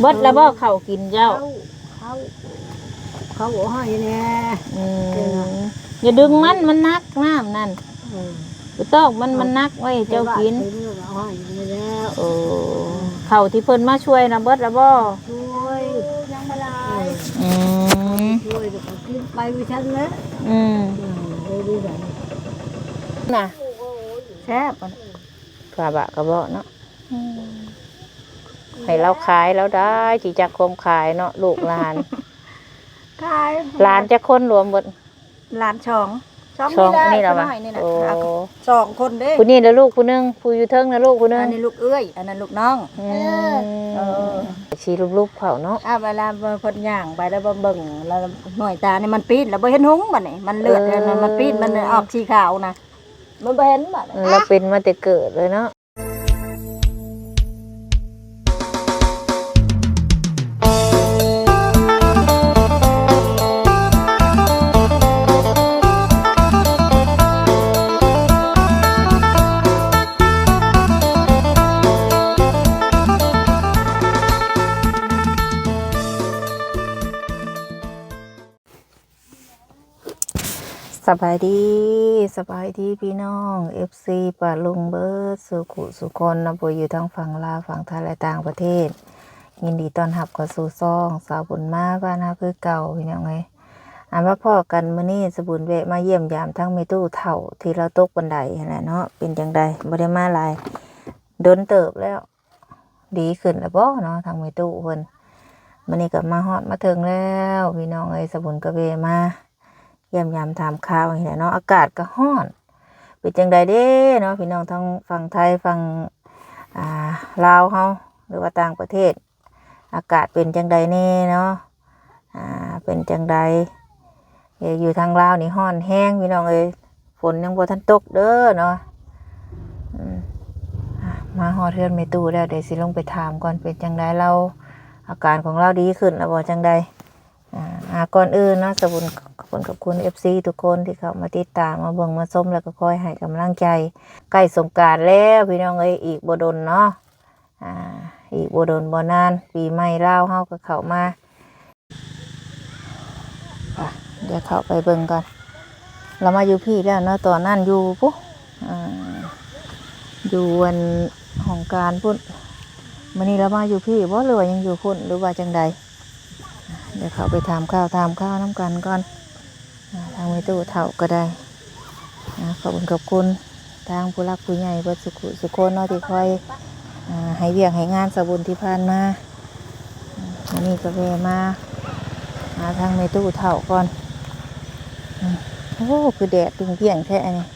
เบิดแล้วบ่เข้าวกินเจ้า เขาเขาบอกให้แน่อืมอย่าดึงมันมันนักน้ำนั่นเออบ่ต้องมันมันนักไว้ให้เจ้ากิน เพิ่เอาให้แล้วโอ้เข้าวที่เพิ่นมาช่วยนะเบิดแล้วบ่ช่วยยังมาลายอืมช่วยเดี๋ยวเขากินไปวิชันแล้วอืมเออได้ดีแบบน่ะแซ่บอะกระบะกระเบาะเนาะอืม ให้เราขายแล้วได้จิจักคมขายเนาะลูกหลานขายหลานจะคนรวมหมดหลานช่องช่องช่องได้นี่เหรอวะน้อยนี่นะโอ้เอาสองคนเด้ผู้นี้แล้วลูกผู้หนึงผู้อยู่เทิงนะลูกผู้หนึงอันนี้ลูกเอ้ยอันนั้นลูกน้อง อืเออมชีรูปๆเขาเนาะ อ่าเวลาเพิ่นย่างไปแล้วบ่เบิ่งแล้วหน่วยตานี่มันปีดแล้วบ่เห็นหุงบัดนี้มันเลือดเออแล้วมันปีดมันออกสีขาวนะมันบ่เห็นบัดนี้เออเราเป็นมาแต่เกิดเลยเนาะ สบายดีสบายดีพี่น้อง FC ปะลุงเบิร์ดสุขุสุคนนะบอยู่ทั้งฝั่งลาวฝั่งไทยและต่างประเทศ ยินดีต้อนรับเข้าสู่ซ่อง สาวบุญมาบ้านนาคือเก่าพี่น้องไงอ่ามาพ่อกันมื้อนี้สบุญแวะมาเยี่ยมยามทั้งเมตู้เถ่าที่เราตกบันไดนั่นแหละเนาะเป็นจังใดบ่ได้มาหลายโดนเติบแล้ว ดีขึ้นแล้วบ่เนาะทางเมตู้เพิ่นมื้อนี้ก็มาฮอดมาถึงแล้ว พี่น้องเอ้ยสบุญก็เวะมา เยี่ยมยามถามข่าวนี่แหละเนาะอากาศก็ร้อนเป็นจังใดเด้เนาะพี่น้องทั้งฝั่งไทยฝั่งอ่าลาวเฮาหรือว่าต่างประเทศ อากาศเป็นจังใดแน่เนาะอ่าเป็นจังใดอยู่ทางลาวนี่ร้อนแห้งพี่น้องเอ้ยฝนยังบ่ทันตกเด้อเนาะมอะมาฮอเทือนเมตู้แล้วเดี๋ยวสิลงไปถามก่อนเป็นจังใดเราอาการของเราดีขึ้นแล้วบ่จังใด ก่อนอื่นเนาะสบุญขอบคุณขอบคุณเอฟซีทุกคนที่เข้ามาติดตามมาเบิ่งมาส้มแล้วก็คอยให้กำลังใจใกล้สงการแล้วพี่น้องเอ้ยอีกบ่ดนเนาะอ่าอีกบ่ดนบ่นาน ปีใหม่เลาเฮาก็เข้ามาอะเดี๋ยวเข้าไปเบิ่งก่อน เรามาอยู่พี่แล้วเนาะตอนนั้นอยู่ปุ๊อ่าอยู่วันของการพุ่นมื้อนี้เรามาอยู่พี่บ่หรือว่ายังอยู่พุ่นหรือว่าจังใด เดี๋ยวเขาไปทำข้าวทำข้าวน้ำกันก่อนทางไม่ตู้เท่าก็ได้ขอบคุณขอบคุณทางผู้รักผู้ใหญ่เบิดสุขุสุขคนเนาะที่คอยอให้เวียงให้งานสบุญที่ผ่านมาอันนี้ก็แวมาหาทางไม่ตู้เท่าก่อนโอ้คือแดดตึงเพียงแท้นี่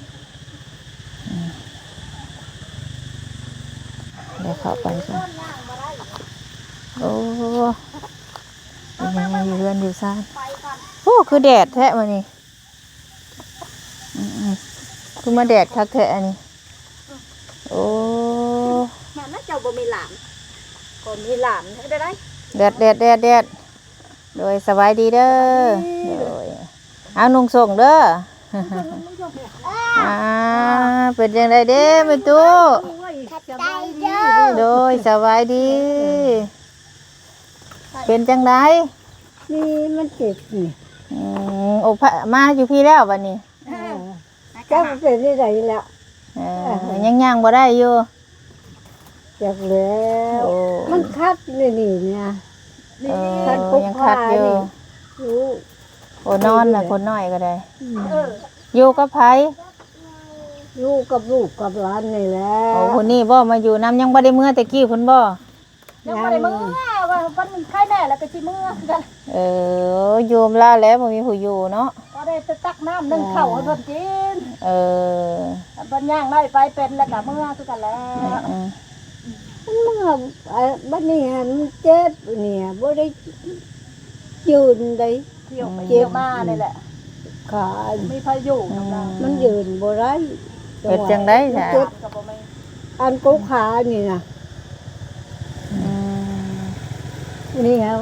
อืมเดี๋ยวเข้าไปก่อนโอ้ ยังอยู่เรือนอยู่ซ่านโอ้คือแดดแท้มานี่คือมาแดดคักแท้อันนี้ โอ้แม่น่าเจ้าบ่มีหลานก็มีหลานได้ได้แดดแดดแดดแดดโดยสบายดีเด้อโดยเอานุ่งส่งเด้ออ่าเป็นยังไงเด้แม่ตู้โดยสบายดี เป็นจังได นี่มันเจ็บนี่อืมโอ้พะมาอยู่พี่แล้ววันนี้ก็มันเป็นที่ไหนแล้วเออยังย่างบ่ได้อยู่เจ็บแล้วโอ้มันคัดนี่นี่เนี่ยเออคัดปุ๊บยังคัดอยู่รู้โอ้นอนนะคนน้อยก็ได้เอออยู่กับไผลูกกับลูกกับหลานนี่แหละโอ้คนนี้บ่มาอยู่น้ำยังบ่ได้เมื่อแต่กี้คุณบ่ยังไม่ได้มือ ว่ามันไข้แน่แล้วก็สิมือกันเอออยู่มลาแล้วบ่มีผู้อยู่เนาะก็ได้ไปตักน้ำนึ่งข้าวให้เพิ่นกินเออเพิ่นย่างได้ไปเป็นแล้วก็มือคือกันแล้วอืมเมื่อไอ้บัดนี้มันเจ็บเนี่ยบ่ได้ยืนได้เที่ยวไปเที่ยวมานี่แหละขาไมีพายุอืกำลังมมันยืนบ่ได้เป็นจังได๋มันจ้ะเจ็บกับบ่แม่นอันกูขานี่นะ นี่เอา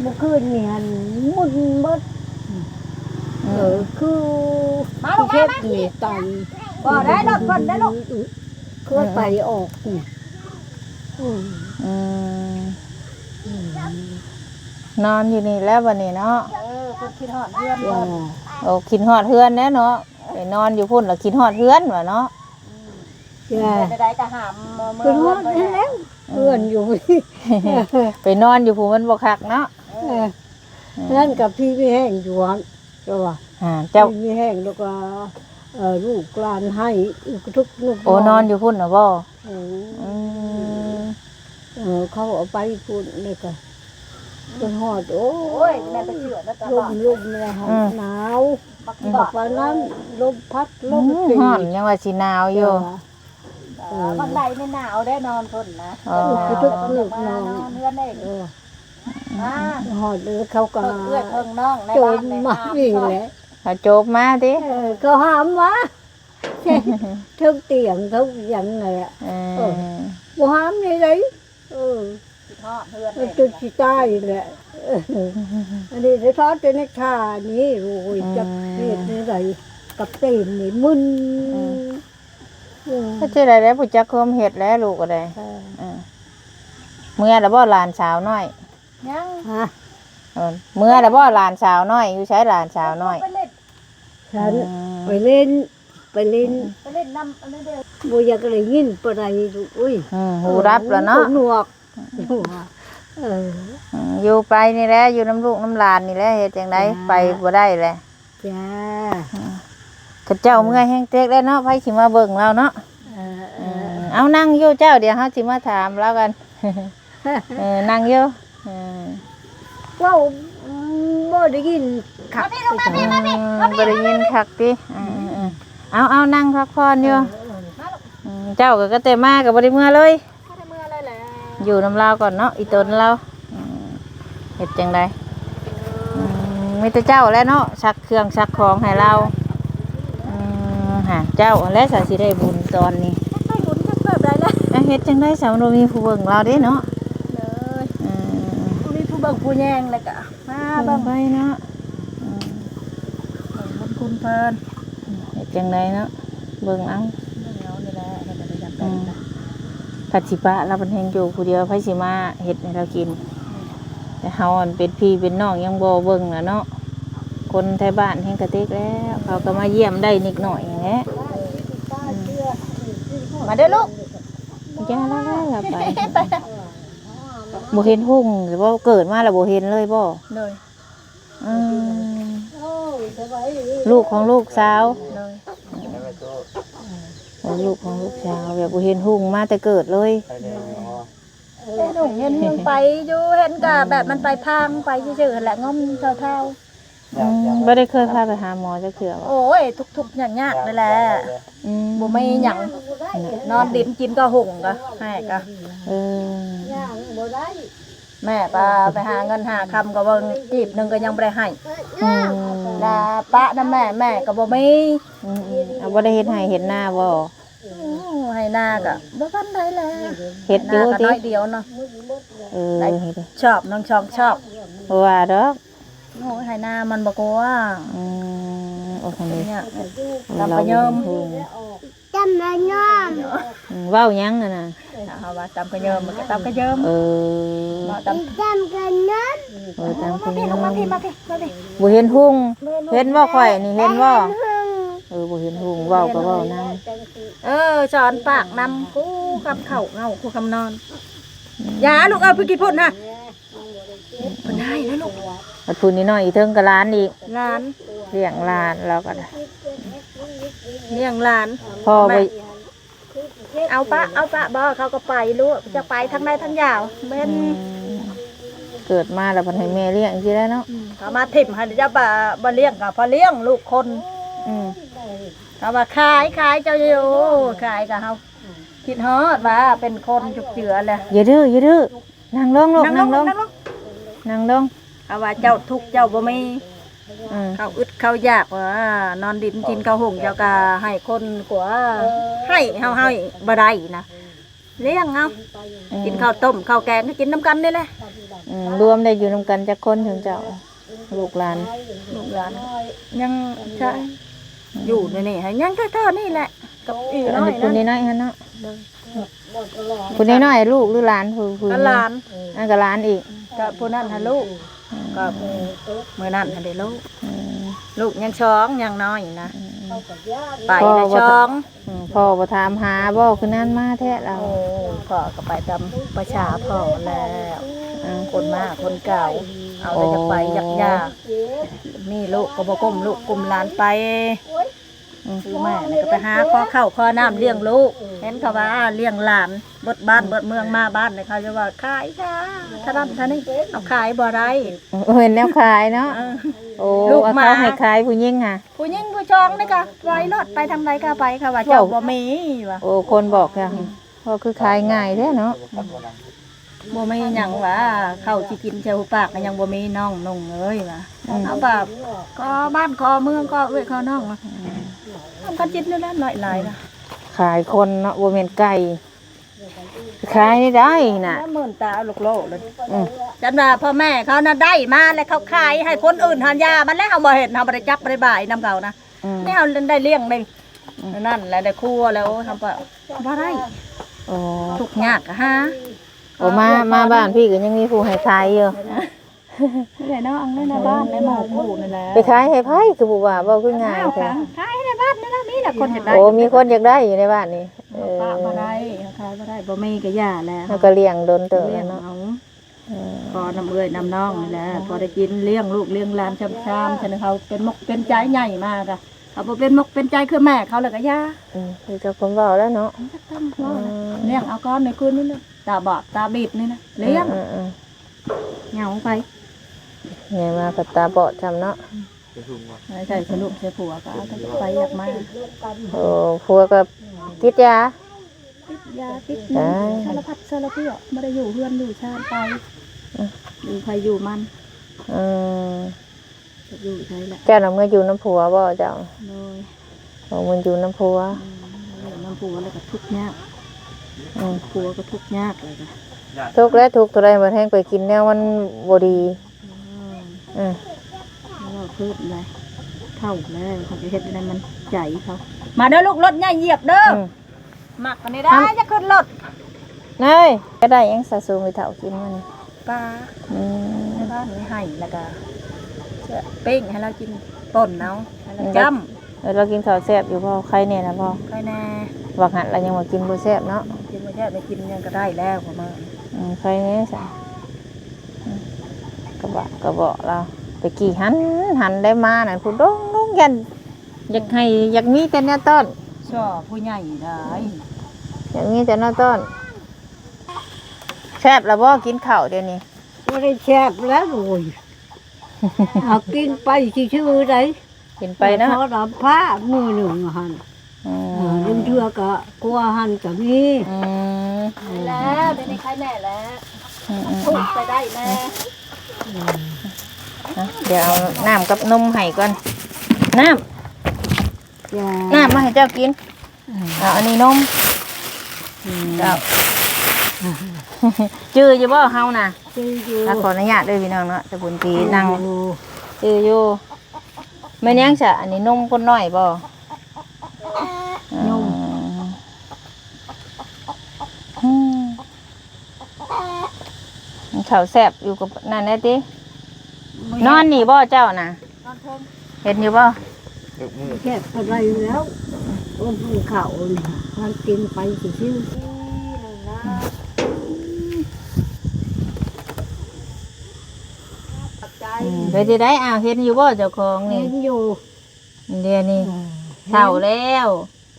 เมื่อคืนนี่หันมุนเบิดเออคือที่เทพนี่ไตบ่ได้รถเพิ่นได้ลูกคืออืมไตออกนี่อืมอืมอืมอืมอืมอืมนอนอยู่นี่แล้ววันนี้เนาะเออคนคิดฮอดเพื่อนจ้าโอ้คิดฮอดเฮือนแน่เนาะไปนอนอยู่พุ่นแล้วคิดฮอดเฮือนว่ะเนาะ จ้าได้ก็หามเมื่คืออฮอดแล้วเพื่อนอยู่นี่ไปนอนอยู่พุ่นมันบ่คักเนาะเออนั่นกับพี่ไม่แห้งอยู่วันก็ว่าอ่าเจ้าพี่ไม่แห้งแล้วก็เออลูกหลานให้ทุกลูกโอ้นอนอยู่พุ่นน่ะบ่โอ้อืมเออเขาเอาไปพูดเลยก็จนหอดโอ้โอ้ยแม่ไปเชื่อแล้วตลลอมดลมเลยฮะหนาวบักบบัอกกว่านั้นลมพัดลมอืมฮ้อนยังว่าสิหนาวอยู่ บักใดไม่หนาวได้นอนทนนะอ๋อทุกลูกนอนเพื่อนเองเออมาหอดเลยเขาก็เพื่อนเพิ่งน้องในโจบ้ามนในมาห้างนี่แหละเขาโจบมาติเออเขาหามวะทั้งเตียงทั้งอย่างไงอะเอเอออบ่หามนี่เลยเออคิดฮอดเพื่อนมันจุดสิตายแหละเอออันนี้ได้ทอดแต่ในคานี่โอ้ยจักเฮ็ดนี่ไรกับเต้นนี่มึนเออ ก็จะได้แล้วผู้จักความเฮ็ดแล้วลูกก็ได้เออเออเมื่อแล้วบ่หลานสาวน้อยยังฮะเออเมื่อแล้วบ่หลานสาวน้อยอยู่ใช้หลานสาวน้อยไปเล่นฉันอืมไปเล่นไปเล่นไปเล่นน้ำอันนี้เดียวบ่อยากได้ยินปานใดลูกอุ้ยอืมหูรับแล้วเนาะหนวกหัวเอออืมอยู่ไปนี่แหละอยู่น้ำลูกน้ำหลานนี่แหละเฮ็ดจังไดจ้าไปบ่ได้แหละจ้า เขาเจ้าเมื่อยแห้งเต็กแล้วเนาะไผสิมาเบิ่งเราเนาะเออเออือมเอานั่งอยู่เจ้าเดี๋ยวเฮาสิมาถามแล้วกันเออนั่งอยู่เออเว้าบ่ได้ยินขับไปจังอืมบ่ได้ยินคักติอืมๆๆเอาเอานั่งพักผ่อนอยู่อืมเจ้าก็ก็แต่มาก็บ่ได้เมื่อเลยไม่ได้เมื่ออะไรแหละอยู่น้ำลาวก่อนเนาะอีตนเราอืมเห็ดจังไดอืมมีแต่เจ้าแล้วเนาะชักเครื่องชักของให้เราอืม หาเจ้าและสาสิได้บุญตอนนี้ให้บุญจะเกิดได้แล้วอะเฮ็ดจังได้สาวโนมีผู้เบิ่งเราเด้เนาะเลยอืมมีผู้เบิ่งผู้แยงเลยกะมาเบิ่เบิ่งงไปเนาะอืมบุญคุณเพิ่นเฮ็ดจังไดเนาะเบิ่งเอาเดี๋ยวนี่แหละให้มันได้จำอืเป็นมนะปัจจิปะเราเป็นแฮงอยู่ผู้เดียวไผสิมาเฮ็ดให้เรากิน แต่เฮาอันเป็นพี่เป็นน้องยังบ่เบิ่งน่ะเนาะ คนไทยบ้านแฮงกระเตกแล้ว เขาก็มาเยี่ยมได้นิดหน่อยแหละมาเด้อลูกย่าละละละไปบ่เห็นหุ่งหรือว่าเกิดมาแล้วบ่เห็นเลยบ่เลยอืมลูกของลูกสาวเลยเออลูกของลูกสาวแบบบ่เห็นหุ่งมาแต่เกิดเลยเห็นหนุ่มเห็นมึงไปอยู่เห็นกะแบบมันไปพังไปเฉยๆแหละงอมเท่า อืมบ่ได้เคยพาไปหาหมอจักเทื่อๆบ่โอ้ย ทุกๆอย่างยากเลยแหละอืมบ่ไม่หยังนอนดินกินก็หุ่งกะให้กะเออแม่ก็ไปหาเงินหาคำก็เบิ่งจีบหนึงก็ยังบ่ได้ให้อืมลาปะนะแม่แม่ก็บ่มีอืมอืมเอาบ่ได้เฮ็ดให้เห็นหน้าบ่อู้ให้หน้าก็บ่ทันได้แล้วเฮ็ดหอยู่น้าก็ติน้อยเดียวเนาะเออเฮ็ดชอบน้องชองชอบบ่ว่าดอก โอ้ยให้หน้ามันบ่กลัวอืมโอเคนี่เนี่ยเราตำกระยมจำได้ย้อมเว้าหยังนะนะเอาว่าตำกระเยิมมันก็ตำกระเยิมเออตำจำกันนั้นเออตามมาคุณพี่มาพี่มาพี่มาพี่บ่เห็นหุ่งเห็นบ่าข่อยนี่เห็นบ่าเออบ่เห็นหุ่งเว้าก็เว้านํเออสอนปากนำกูคำเข่าเงากูคำนอนอย่าลูกเอาไปกินพุ่นนะ มันได้แล้วลูกบัดพูนนิดหน่อยอีเทิงกับร้านอีกหลานเลี้ยงร้านแล้วก็ได้เลี้ยงหลานพ่อไปเอาปะเอาปะบ่เขาก็ไปลูกจะไปทั้งในทั้งยาวเม่นอืมเกิดมาแล้วเพิ่นให้แม่เลี้ยงสิแล้วเนาะเขามาถิ่มให้จะบ่บ่เลี้ยงกับพอเลี้ยงลูกคนอืมเขาว่าขายขายเจ้าอยู่ขายกับเขาคิดฮอดว่าเป็นคนจุกเจือแหละอย่าดื้ออย่าดื้อนั่งลงลูกนั่งลงนั่งลง นั่งลงเขาว่าเจ้าทุกข์เจ้าบ่มีอืมเขาอึดเขายากว่านอนดินกินเขาวหุงเจ้าก็ให้คนกว่าให้เฮาให้บ่ได้นะเลี้ยงเอากินข้าวต้มข้าวแกงก็กินน้ำกันนี่แหละอืมรวมได้อยู่นำกันจักคนถึงเจ้าลูกหลานลูกหลานยังใช่อยู่ในนี่ให้ยังเท่าๆนี่แหละกับอีอันน้อยนี้คุณนะน้อยๆหั่นเนาะคุณน้อยๆลูกหรือหลานผู้ผู้ก็หลาน อันก็หลานอีกห ก็ผู้นั้นหาลูกก็มื้อนั้นหันได้ลูกอืมลูกยังช้องยังน้อยนะเขากับญาติไปนะช้องอืมพ่อบ่ถามหาบ่คือนั่นมาแท้เราโอ้พ่อก็ไปตามประชาพ่อแล้วคนมากคนเก่า เอาแต่จะไปยักยากมีลูกก็บ่ก้มลูกกุมหลานไป คือแม่นี่ก็ไปหาข้อเข้าวข้อน้ำเลี้ยงลูก เห็นเขาว่าเลี้ยงหลานเบิดบ้านเบิดเมืองมาบ้านเลยเขาจะว่าขายค่ะท่านั้นท่านี้เอาขายบ่ได้เห็นแนวขายเนาะเออ โอ้ลูกเอาหมาเขาให้ขายผู้หญิงค่ะ ผู้หญิงผู้ชองนี่ก็ไปรถไปทางใดก็ไปค่ะว่าเจ้าบ่มีว่ะโอ้คนบอกค่ะพ่อคือขายง่ายแท้เนาะบ่มีหยังว่าเข้าวสิกินเจ้าปากก็ยังบ่มีน้องนุ่งเอ้ยว่ะเอาแบบก็บ้านก็เมืองก็เอ้ยก็น้องว่ะ ทำกันจิตนี่แหละน้อยหลายล่ะขายคนเนาะบ่แม่นไก่ขายได้น่ะแล้วหมื่นตาเอาลูกโลกเลยอืมจันว่าพ่อแม่เขาน่ะได้มาแล้วเขาขายให้คนอื่นทานยามันแล้วเฮาบ่เห็นเฮาบ่ได้จับบ่ได้บ่ายนํเขานะอืมนี่เฮาได้เลี้ยงได้นั่นแหละได้ครัวแล้วทำปะบ่ได้โอ้ทุกข์ยากอะฮะ โอ้มามาบ้านพี่ก็ยังมีผู้ให้ขายอยู่ นี่แหละเนาะอังในในบ้านในหมู่หมู่นั่นแหละไปขายให้ไผคือบ่ว่าบ่คือง่ายอ้าวแท้ค่ะขายในบ้านนี่นะนี่แหละคนอยากได้โอ้มีคนอยากได้อยู่ในบ้านนี่เออปะบ่ได้ขายบ่ได้บ่มีก็ย่าแล้วแล้วก็เลี้ยงโดนเติบเลี้ยแล้วงเนาะเอาเออพอน้ำเอื้อยน้ำน้องนี่แหละพอได้กินเลี้ยงลูกเลี้ยงหลานช้ำๆฉะนั้นเขาเป็นมกเป็นใจใหญ่มากอะเขาบ่เป็นมกเป็นใจคือแม่เขาแล้วก็ย่าอืมคือเจ้าคนเว้าแล้วเนาะเลี้ยงเอาก้อนในคืนนี้นะตาบอดตาบีดนี่นะเลี้ยงอืมอืมเหงาไป เนี่ยมากับตาบอดจำเนาะไม่ใช่สนุกใช่ผัวก็เอาแต่ไปอยากมาโอ้ผัวก็ติดยาติดยาติดได้สารพัดสารเพื่อไม่ได้อยู่เพื่อนอยู่ชาติไปอยู่ใครอยู่มันอืมอยู่ใช่แหละเจ้าน่ะเมื่ออยู่น้ำผัวบ่เจ้าโดยบ่มันอยู่น้ำผัวน้ำผัวแล้วก็ทุกข์ยากอืมผัวก็ทุกข์ยากเลยก็ทุกข์และทุกข์เท่าไรบ่แห้งไปกินแนวมันบ่ดี เอืมแล้วก็คืบเลยเข้าแล้วเขาจะเห็นอะไรมันใจเขามาเด้อลูกรถใหญ่เหยียบเด้ออืมมักกันได้จะขึ้นรถนายก็ได้ยังสะสมไปเฒ่ากินมันปลาอืมในบ้านมีให้แล้วก็เป้งให้เรากินป่นเนาะให้เราจ้แล้เรากินข้าวแซ่บอยู่บ่ใครเนี่ยนะพ่อใครแน่วักหันเรายังบ่กินบ่แซ่บเนาะกินไม่ได้ไม่กินยังก็ได้แล้วประมาณอืมใครเนี่ยซะอืม กระบะกระเบาะเราตะกี้หันหันได้มาน่ะผู้ดงดงยันอยากให้อยากมีแต่แนวต้นชอบผู้ใหญ่ได้อย่างนี้แต่หน้าต้นแซ่บแล้วบ่กินข้าวเดี๋ยวนี้ไม่ได้แชบแล้วโอ้ยเอากินไปชื่อๆได้กินไปเนาะทอดผ้ามือหนึ่งหันอือ่ามลุงเทือก็กลัวหันกับนี่อืมแล้วเดี๋ยวนี้ใครแน่แล้วอืมอืมถูกไปได้แน่อะ เดี๋ยวเอาน้ำกับนมให้ก่อน น้จ้าำน้ำมาให้เจ้ากินเอาอันนี้นมเจ้าจื้ออยู่บ่เฮาน่ะชื่ออยู่ถ้าขออนุญาตด้วยพี่น้องเนาะแต่บุญทีนั่งอยู่จื้ออยู่แม่นยังซะอันนี้นมคนน้อยบ่ นม อืม ข้าวแซ่บอยู่กับนั่นแหละตินอนนี่บ่เจ้าน่ะ นอนเทิงเห็นอยู่บ่แค่อะไรแล้วอมเข่าเนี่ยมันกินไปชื่อปัจใจไปสิได้อ้าวเห็นอยู่บ่เจ้าของๆนี่เห็นอยู่เดี๋ยวนี้เฒ่าแล้ว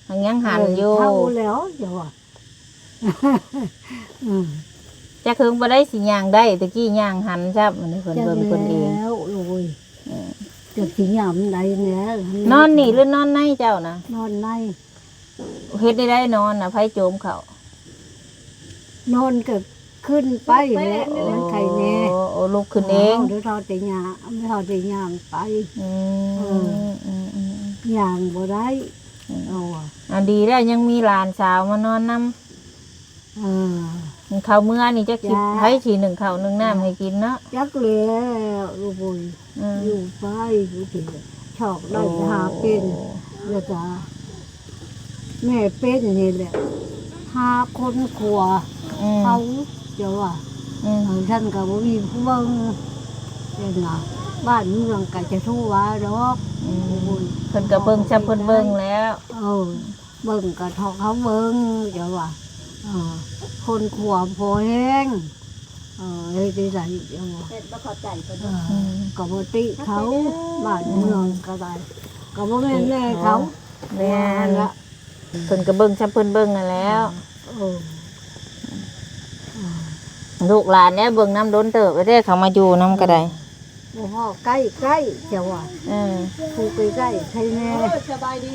หังยังหันอยู่เท่าแล้วเดี๋ยวอะอืม จะคืนบ่ได้สิย่างได้ตะกี้ย่างหันซับมันนี้เพิ่นเบิ่งเพิ่นเองแล้วโอ้ยจะสิยามใดเนี่ยนอนนี่หรือนอนในเจ้านะนอนในเฮ็ดได้ได้นอนน่ะไผโจมเขานอนก็ขึ้นไปแล้วมันไข่แน่โอ้โอ้ลุกขึ้นเองเดี๋ยวทอดแต่ยางไม่ทอดแต่ยางไปอืมอืมอืมอืมยางบ่ได้เอาอะอะดีแล้วยังมีหลานสาวมานอนนำเออเขาวเมื่อนี่จะคิดจ้าไผสิหนึ่งข้าวหนึ่งน้ำให้กินเนาะจักแล้วลูกบุญอืมอยู่ไปผู้ที่ชอกได้หาเป็นแล้วก็แม่เป็นนี่แหละหาคนขัวอืมเขาเดี๋ยวว่าอืมเออท่านก็บ่มีผู้เบิ่งเห็นล่ะบ้านเมืองก็จะทั่วดอกอืมเพิ่นก็เบิ่งซ้ำเพิ่นเบิ่งแล้ว เออเบิ่งก็ทอกเขาเบิ่งเดี๋ยวว่าเออ คนขวบพอแห้งเออเฮ็ดได้ไดเดี๋ยวว่าเฮ็ดบ่เข้าใจเพิ่นเออก็บ่ติเขาบ้านเมืองก็ได้ก็บ่แม่นแน่เขาแม่นละเพิ่นก็เบิ่งซ้ำเพิ่นเบิ่งนั่นแล้วเออลูกหลานเนี่ยเบิ่งน้ำโดนเติบไปเด้เขามาอยู่น้ำก็ได้ บ่ฮอใกล้ใกล้เจ้าว่าเออผู้ใกล้ใกล้ใช่แน่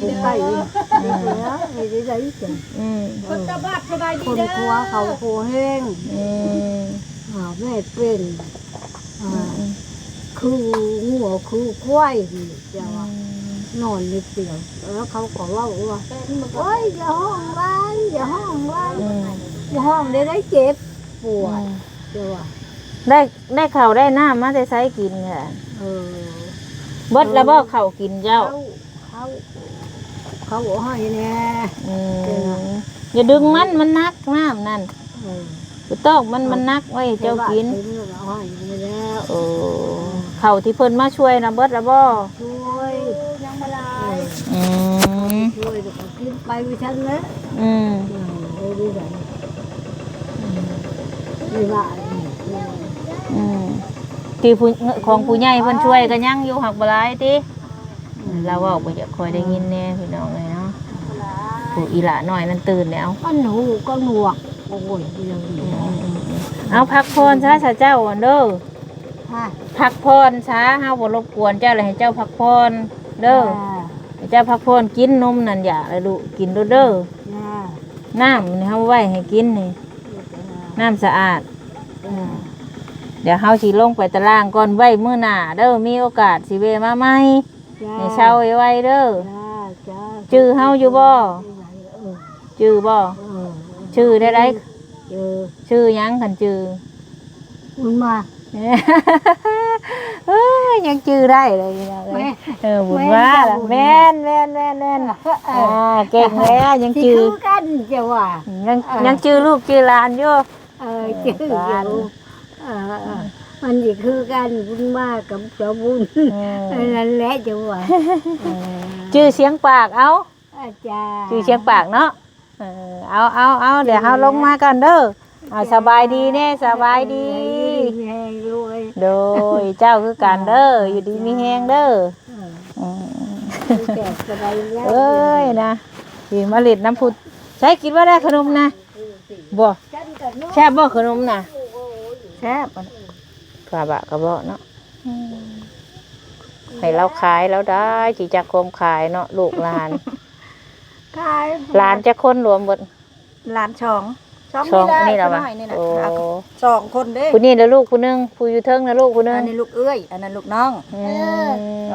ผู้ใกล้เฮ็ดแล้วเฮ็ดได้ไดจ้ะอืมคนตาบ้าสบายดีคนครัวเขาโคแห้งอืมอ่าแม่เป็นอ่าคืองัวคือควายนี่เจ้าว่านอนในเตียงแล้วเขาก็เล่าว่าโอ้ยอย่าห้องไว้อย่าห้องไว้อืมอย่าห้องได้ได้เจ็บปวดเจ้าว่า ได้ได้ข้าวได้น้ำมาได้ใช้กินค่ะเออเบิดแล้วบ่ข้าวกินเจ้าเขาเขาเขาบอกให้แน่อืมอย่าดึงมันมันนักน้ำนั่นเออบ่ต้องมันมันนักไว้ให้เจ้ากินเจ้าว่าให้แล้วโอ้ข้าวที่เพิ่นมาช่วยนะเบิดแล้วบ่ช่วยยังไม่ได้อืมช่วยเดี๋ยวก็กินไปวิชันนะอืม เออดีใจไม่ว่า อืมที่ผู้ของผู้ใหญ่เพิ่นช่วยก็ยังอยู่หักบ่หลายติเราเว้าบ่อยากคอยได้ยินแน่พี่น้องเอ้ยเนาะผู้อีหลาน้อยนั่นตื่นแล้วก็หนูก็หนวกโอ้ยเรื่องนี้เอาพักพรซะซะเจ้าอันเด้อค่ะพักพรซะเฮาบ่รบกวนเจ้าเลยให้เจ้าพักพรเด้อให้เจ้าพักพรกินนมนั่นอย่าเลยลูกกินเด้อเด้อจ้าน้ำนี่เฮาไว้ให้กินนี่น้ำสะอาดเดี๋ยวเฮาสิลงไปตารางก่อนไว้มื้อหน้าเด้อมีโอกาสสิเวมาใหม่จ้าให้เช้าไว้ๆเด้อจ้าจ้าชื่อเฮาอยู่บ่เออชื่อบ่เออชื่อได้ไดเออชื่อหยังคันชื่อ คุณมา เอ้ยยังชื่อได้เลยนะแม่เออบุญว่าล่ะแม่นแม่นแม่นแม่นอ่าเก่งแล้วยังที่ชื่อคือกันจะว่า ยังยังชื่อลูกชื่อหลานอยู่ เออชื่ออยู่เออเออ มันจะคือกันบุญมากกับเจ้าบุญเออเออนั่นแหละจะว่าเออชื่อเสียงปากเอาอาจารย์ชื่อเชียงปากเนาะเออเอาเอาเอาเดี๋ยวเฮาลงมากันเด้อเอาสบายดีแน่สบายดีแห้งรวยโดยเจ้าคือกันเด้ออยู่ดีมีแฮงเด้อเอออืมแก่สบายแล้วเอ้ยนะพี่มาลิดน้ำพุดใช้กินว่าได้ขนมนะบ่ฉันกับน้องแซ่บบ่ขนมนะ แซ่บกระบะกระเบาะเนาะอืมให้เราขายแล้วได้จีจักโคมขายเนาะลูกหลาน ขายหลานจะคนรวมหมดหลานช่องช่องช่องนี่นี่แหละละวะน้อยนี่นะโอ้เอาสองคนเด้ผู้นี้แล้วลูกผู้หนึงผู้อยู่เทิงแล้วลูกผู้หนึงอันนี้ลูกเอื้อยอันนั้นลูกน้องอืเอมอ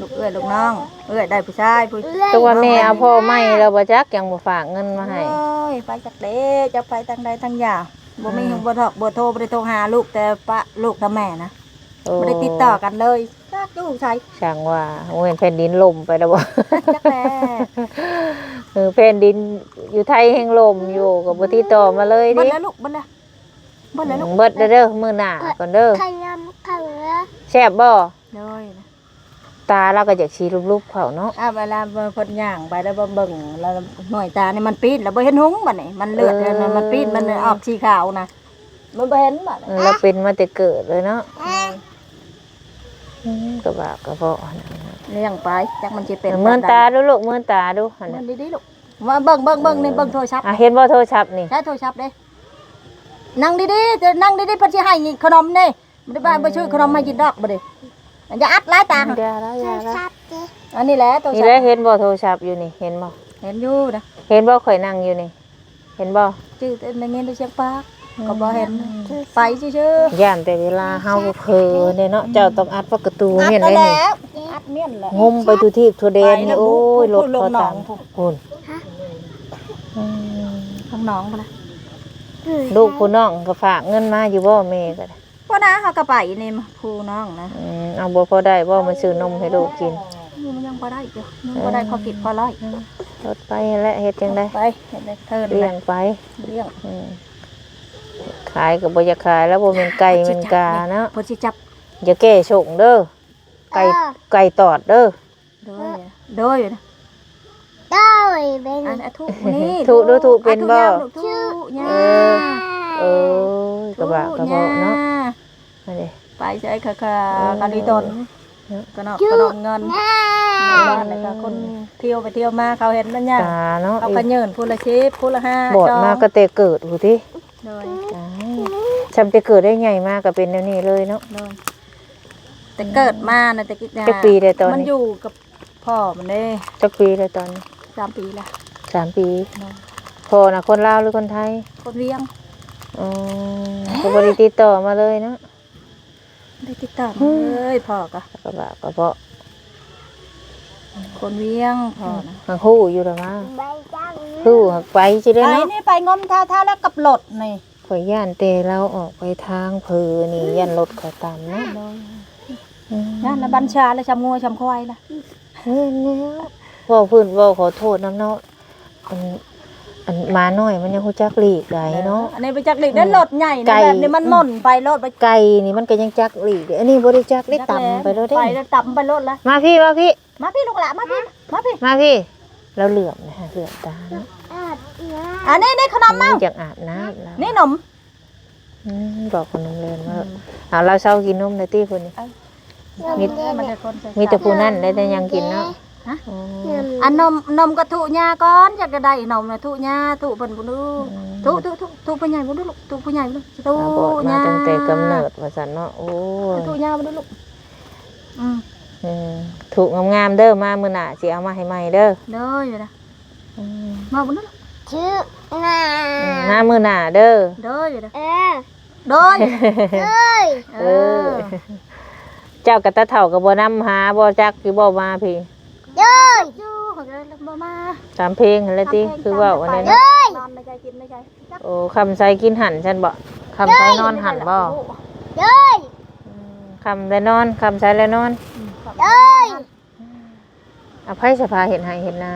ลูกเอื้อยลูกน้อง เอื้อยได้ผู้ชายผู้ตัวแม่เอาพ่อไม่เราบ่จักยังบ่ฝากเงินมาให้ โอ้ยไปจากเด้จะไปทางใดทางอย่าง บ่มีบ่ทอกบ่โทรบ่ได้โทรหาลูกแต่ปะลูกกับแม่นะโอ้บ่ได้ติดต่อกันเลยจักอยู่ใช่ช่างว่าโอ้ยแผ่นดินล่มไปแล้วบ่จักแลเออแผ่นดินอยู่ไทยแห่งลมอยู่กับบ่ติดต่อมาเลยเบิดดิแล้วลูกเบิดแล้วเบิดแล้วลูกเบิดเด้อเด้อมื้อหน้าก่อนเด้อขยำขังละแซ่บบ่โดยนะ ตาเราก็อยากชี้รูปๆเขาเนาะอ่าเวลาเพิ่นย่างไปแล้วบ่เบิ่งแล้วหน่วยตานี่มันปีดแล้วบ่เห็นหุงบัดนี้มันเลือดแล้วมันปีดมันออกสีขาวนะมันบ่เห็นบัดเออเราเป็นมาแต่เกิดเลยเนาะอืมกระบะกระเพาะนะเลี้ยงไปจักมันสิเป็นเมื่อนตาดูลูกเมื่อนตาดูหั่นมัน่ะนดีๆลูกว่าเบิ่งเบิ่งเบิ่งนี่เบิ่งโทรศัพท์อะเห็นบ่โทรศัพท์นี่ใช้โทรศัพท์เด้นั่งดีๆจะนั่งดีๆเพิ่นสิให้นี่ขนมนี่บ่ได้บ้านบ่ชื่อขนมให้กินดอกบ่ได้ อย่าอัดหลายตาอย่าละอย่าละอันนี้แหละโทรนี่ศัพแหละท์เห็นบ่โทรศัพท์อยู่นี่ เห็นบ่เห็นอยู่นะเห็นบ่ข่อยนั่งอยู่นี่ เห็นบ่ชื่อในเงินเชียงปากก็บ่เห็นไปซื่อย่านแต่เวลาเฮาเผลอเนี่ยเนาะเจ้าต้องอัดประตูๆอัดเห็นไปได้นี่แล้วอัดเมียนแล้วงมไปทุทีบทุเดนไปแล้นี่วโอ้ยพูรดถลงเขาหนตัองงพูดคุณอืมข้างหนองพุ่นน่ะลูกผู้น้องก็ฝากเงินมาอยู่บ่แม่ก็ได้ บ่นะเฮาก็ไปนี่ผู้น้องนะอืมเอาบ่พอได้บ่มาซื้อนมให้ลูกกินมันยังบ่ได้อยู่ยังบ่ได้พอกินพอร้อยรถไปและเฮ็ดจังได๋ไปเห็นได้เทินเลี้แล้ยวงไปเลี้ยงอืมขขายก็บ่อยากขายแล้วบ่แม่นไก่แม่นกาเนาะเพิ่นสิจับอย่าแก้ชงเด้อไก่ไก่ตอดเด้อโดยโดยนะได้เป็นอันอะทุนี่ถูกดูถูกเป็นบ่อะทุกอย่างลูกทุกเออเออกระบะกระเบาะเนาะ นั่นเด้ไปใช้ค่ะค่ะกันดีตนกระนอกกระนองเงินบ้านแล้วก็คนเที่ยวไปเที่ยวมาเขาเห็นมันเนี่ยตาเนาะเขาก็เยินพูละชิปพูละห้าบอดมาก็แต่เกิดหูติโดยตายจำแต่เกิดได้ใหญ่มากก็เป็นแนวนี้เลยเนาะโดยแต่เกิดมานะแต่กิจจักปีเลยตอนนี้มันอยู่กับพ่อมันเด้จักปีเลยตอนนี้สามปีละสามปีโดยพอน่ะคนลาวหรือคนไทย คนเวียงอ๋อก็บ่ได้ติดต่อมาเลยเนาะ ได้ติดต่อมาเลยพ่อก็กระบะกระเบาะคนเวียงพ่อนะหักฮู้อยู่แล้วมาใบจังฮู้หักไปสิไปได้เนาะนี่ไปงมท่าท่าแล้วกับหลดนี่ข่อยย่านเตเราออกไปทางเพอนี่ย่านรถเขาตามเนาะอืมนั่นนะบัญชาแล้วชำงัวชำควายล่ะเฮ้ยแล้วเว่าพื้นเว่าขอโทษน้ำเนาะอัน อันหมาน้อยมันยังฮู้จักหลีกได้เนาะ อันนี้ไปจักหลีกได้หลดใหญ่ไก่ นะแบบนี้มันหม่นไปรถไปไก่นี่มันก็ยังจักหลีกเด้อันนี้บ่ได้จักได้ต่ำไปแล้วไปเด้แล้วต่ำไปรถแล้วมาพี่มาพี่ มาพี่ลูกหละมาพี่มาพี่มาพี่ เราเหลื่อมนะฮะเหลื่อมตาเนาะอาบน้อันนี้นี่ขนมมั้งอยากอาบน้ำแล้วนี่นม อืมบอกคนนมเรียนว่าเอาเราเช้ากินนมได้ตี้คนนี้ำมี มันจะคนใส่มีแต่ผู้นั่นได้แต่ยังกินเนาะ อ๋ออันนมนมกระทุยาก่อนอยากจะได้นมนะทุยาทุเพิ่นบ่ดูทุทุทุทุผู้ใหญ่บ่ดูลูกทุผู้ใหญ่บ่ดูทุตาบอดมาญาตั้งแต่กำเนิดว่าซั่นเนาะโอ้ยทุยาบ่ดูลูกอืมอืมถูกงามๆเด้อมามื้อหน้าสิเอามาให้ใหม่เด้อเด้ออยู่นะอืมมาบ่ดูลูกชื่อนาอืมมามื้อหน้าเด้อเด้ออยู่นะเออเด้อเอ้ย เออเจ้ากับตาเฒ่าก็บ่นำหาบ่จักคือบ่มาพี่ เด้ยอยู่เขาจะบ่มาตามเพลงหั่นแหละติคือเว้าอันนั้นเนาะนอนไม่ใจกินไม่ใจจักโอ้คำใส่กินหั่นฉันบ่คำใส่นอนหั่นบ่เด้ยคำได้นอนคำใส่แล้วนอนเด้ยอภัยสภาเห็นให้เห็นนา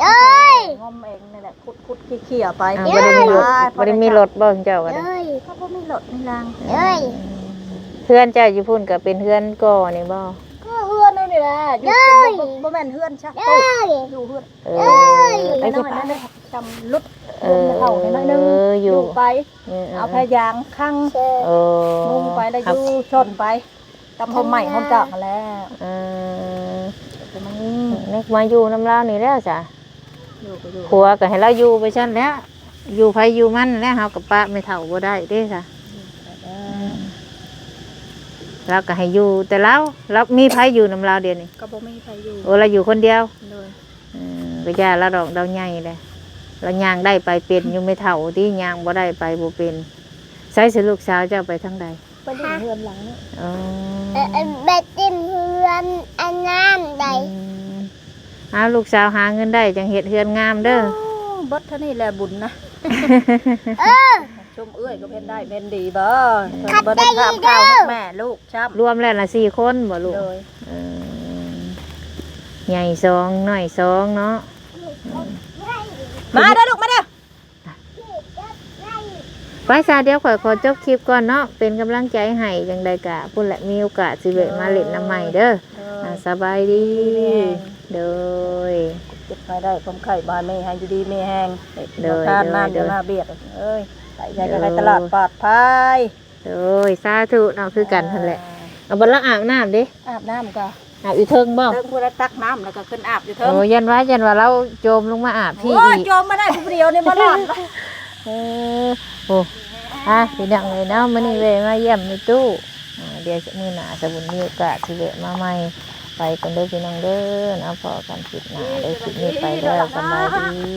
เด้ยงมเองนี่แหละคุดคุดขี้เขี่ยไปอ่าบ่ได้มีรถบ่ได้มีรถบ่เจ้าก็ได้เด้ยเขาบ่มีรถมีรางเด้ยเพื่อนเจ้าอยู่พุ่นก็เป็นเพื่อนก่อนี่บ่ก็เฮือนนั่นนี่ แหละอยู่เป็นบ่บ่แม่นเฮือนใช่เด้ยอยู่เฮือนเอเอ้อยไปที่ป่าเลยจำลุดเอลองเท่านิดนึงอยู่ไป เออเอาพยางข้างเออมุงไปแล้วอยู่ชนไปตำหอมใหม่หอมจากมาแล้วเออจะมันนึกมาอยู่น้ำลาวนี่แล้วจ้ะอยู่ก็อยู่ผัวก็ให้เราอยู่ไปซั่นแหล้วอยู่ไผอยู่มันแล้วเฮากับป้าไม่เฒ่าบ่ได้เด้จ้ะ เราก็ให้อยู่แต่เราเรามีไผอยู่น้ำลาวเดียวนี่ก็บ่มีใครอยู่โอ้เราอยู่คนเดียวเลยอืมก็ย่าเราดอกเราใหญ่เลยเราย่างได้ไปเป็นอยู่ไม่เท่าที่ย่างบ่ได้ไปบ่เป็นใช้สิลูกสาวเจ้าไปทางใดไปเล่นเฮือนหลังนี่อ๋อเออเบ็ดตินเฮือนอันนั้นใดอืมเอาลูกสาวหาเงินได้จังเฮ็ดเฮือนงามเด้อเบิดเท่านี้แหละบุญนะเออ ชมเอื้อยก็เป็นได้เป็นดีบ่เพิ่นบ่ได้ถามข่าวให้แม่ลูกช้ำรวมแล้วละสี่คนบ่ลูกเลยเออใหญ่สองน้อยสองเนาะมาเด้อลูกมาเด้อไปซาเดี๋ยวข่อยขอจบคลิปก่อนเนาะเป็นกำลังใจให้จังใดกะพุ่นแหละมีโอกาสสิเวะมาเล่นน้ำใหม่เด้ออ่าสบายดีเด้อเจ็บไปได้ผมไข่บานไม่ให้อยู่ดีไม่แห้งเด้อทานน้ำเด้จะอมาเบียดเอ้ย ใส่ใจก็ให้ตลาดปลอดภัยโอ้ยสาธุเนาะคือกันนั่นแหละเอาบัลลังก์อาบน้ำดิอาบน้ำก็อาบอยู่เทิงบ่เทิงพูดแล้วตักน้ำแล้วก็ขึ้นอาบอยู่เทิงโอ้ยันว่ายันว่าเราโจมลงมาอาบพี่โอ้ยอีกโจมมาได้ผู้เดียวนี่มาหลอดเออโอ้อะพี่ดังเลยเนาะมื้อนี้เวะมาเยี่ยมในตู้อ่าเดี๋ยวมื้อหน้าสบุญมีโอกาสสิเวะมาใหม่ไปกันเด้อพี่น้องเด้อเนาะพอกันคลิปหน้าเด้อคลิปนี้ไปแล้วสำบายดี